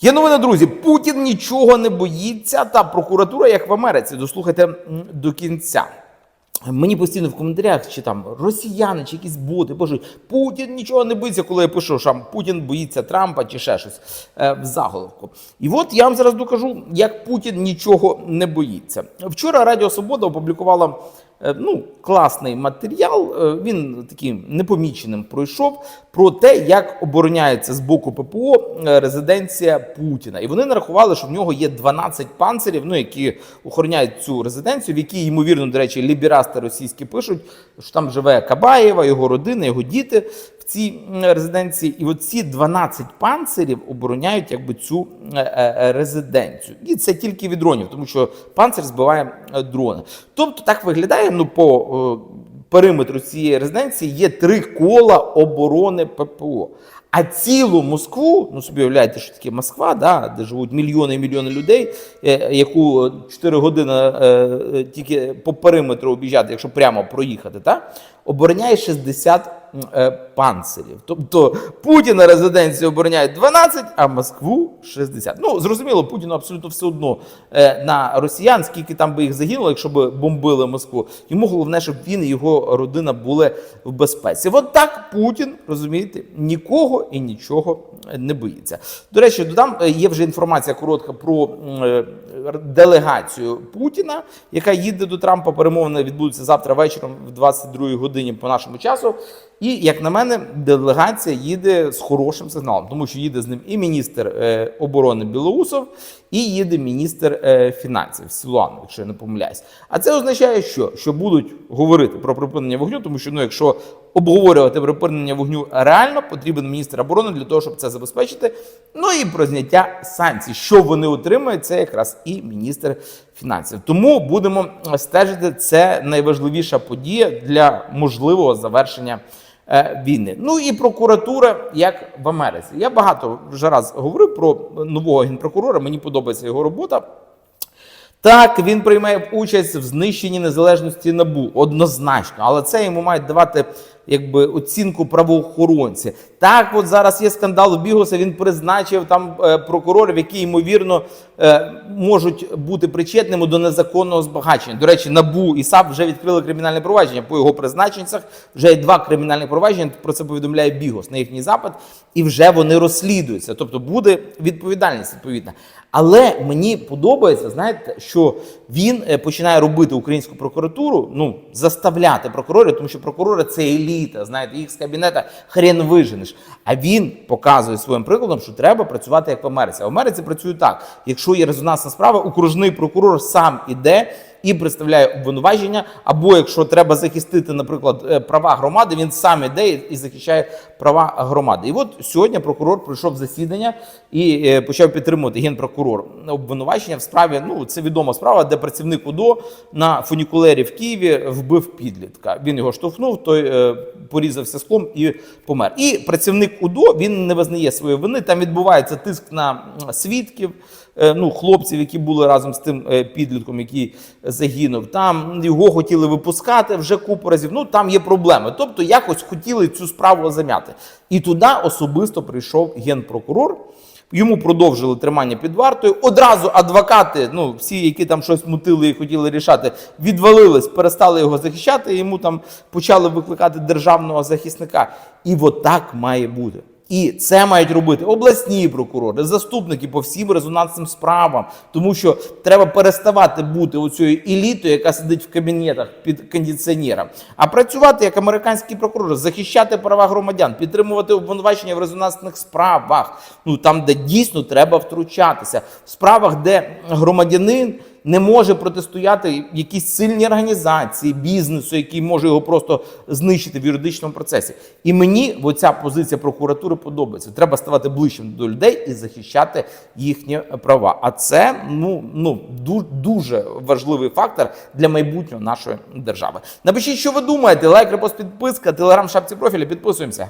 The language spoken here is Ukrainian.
Є новина, друзі. Путін нічого не боїться, та прокуратура, як в Америці. Дослухайте до кінця. Мені постійно в коментарях, чи там росіяни, чи якісь боти пишуть, Путін нічого не боїться, коли я пишу, що Путін боїться Трампа чи ще щось е, в заголовку. І от я вам зараз докажу, як Путін нічого не боїться. Вчора Радіо Свобода опублікувала ну, класний матеріал. е, Він таким непоміченим пройшов про те, як обороняється з боку ППО е, резиденція Путіна. І вони нарахували, що в нього є 12 панцирів, ну які охороняють цю резиденцію, в якій, ймовірно, до речі, ліберасти російські пишуть, що там живе Кабаєва, його родина, його діти цій резиденції. І оці 12 панцирів обороняють якби цю е, е, резиденцію. І це тільки від дронів, тому що панцир збиває е, дрони. Тобто так виглядає ну по периметру цієї резиденції є три кола оборони ППО. А цілу Москву, ну собі уявляєте, що таке Москва, да, де живуть мільйони і мільйони людей, яку 4 години е, тільки по периметру об'їжджати, якщо прямо проїхати, та, обороняє 60 е, панцирів. Тобто Путіна резиденцію обороняє 12, а Москву 60. Ну, зрозуміло, Путіну абсолютно все одно е, на росіян, скільки там би їх загинуло, якщо б бомбили Москву. Йому головне, щоб він і його родина були в безпеці. От так Путін, розумієте, нікого і нічого не боїться. До речі, додам, е, є вже інформація коротка про е, делегацію Путіна, яка їде до Трампа. Перемовини відбудуться завтра вечором в 22 годині по нашому часу. І як на мене, делегація їде з хорошим сигналом, тому що їде з ним і міністр е, оборони Білоусов, і їде міністр е, фінансів Сілуанов, якщо я не помиляюсь. А це означає, що, що будуть говорити про припинення вогню, тому що ну, якщо обговорювати припинення вогню реально, потрібен міністр оборони для того, щоб це забезпечити. Ну і про зняття санкцій. Що вони отримають, це якраз і міністр фінансів. Тому будемо стежити. Це найважливіша подія для можливого завершення війни. Ну і прокуратура, як в Америці. Я багато вже раз говорив про нового генпрокурора. Мені подобається його робота. Так, він приймає участь в знищенні незалежності набу однозначно, але це йому мають давати якби оцінку правоохоронці. Так, от зараз є скандал у Бігоса. Він призначив там е, прокурорів, які ймовірно е, можуть бути причетними до незаконного збагачення. До речі, набу і САП вже відкрили кримінальне провадження по його призначенцях. Вже є два кримінальні провадження. Про це повідомляє Бігос на їхній запит, і вже вони розслідуються. Тобто буде відповідальність відповідна. Але мені подобається, знаєте, що він е, починає робити українську прокуратуру, ну заставляти прокурорів, тому що прокурори це еліта. Знаєте, їх з кабінета хрен виженеш. А він показує своїм прикладом, що треба працювати як в Америці. А в Америці працює так: якщо є резонансна справа, окружний прокурор сам іде. І представляє обвинувачення, або якщо треба захистити, наприклад, е, права громади, він сам іде і захищає права громади. І от сьогодні прокурор прийшов в засідання і е, почав підтримувати генпрокурор обвинувачення в справі. Ну це відома справа, де працівник УДО на фунікулері в Києві вбив підлітка. Він його штовхнув, той е, порізався склом і помер. І працівник УДО він не визнає своєї вини. Там відбувається тиск на свідків. Ну, хлопців, які були разом з тим підлітком, який загинув, там його хотіли випускати вже купу разів. Ну там є проблеми. Тобто, якось хотіли цю справу зам'яти. І туди особисто прийшов генпрокурор. Йому продовжили тримання під вартою. Одразу адвокати, ну всі, які там щось мутили і хотіли рішати, відвалились, перестали його захищати. Йому там почали викликати державного захисника. І от має бути. І це мають робити обласні прокурори, заступники по всім резонансним справам, тому що треба переставати бути оцією елітою, яка сидить в кабінетах під кондиціонером, а працювати як американський прокурор, захищати права громадян, підтримувати обвинувачення в резонансних справах. Ну там, де дійсно треба втручатися, в справах, де громадянин не може протистояти якісь сильні організації, бізнесу, який може його просто знищити в юридичному процесі. І мені оця позиція прокуратури подобається. Треба ставати ближчим до людей і захищати їхні права. А це ну, ну ду- дуже важливий фактор для майбутнього нашої держави. Напишіть, що ви думаєте. Лайк, репост, підписка, телеграм, шапці профіля. Підписуємося.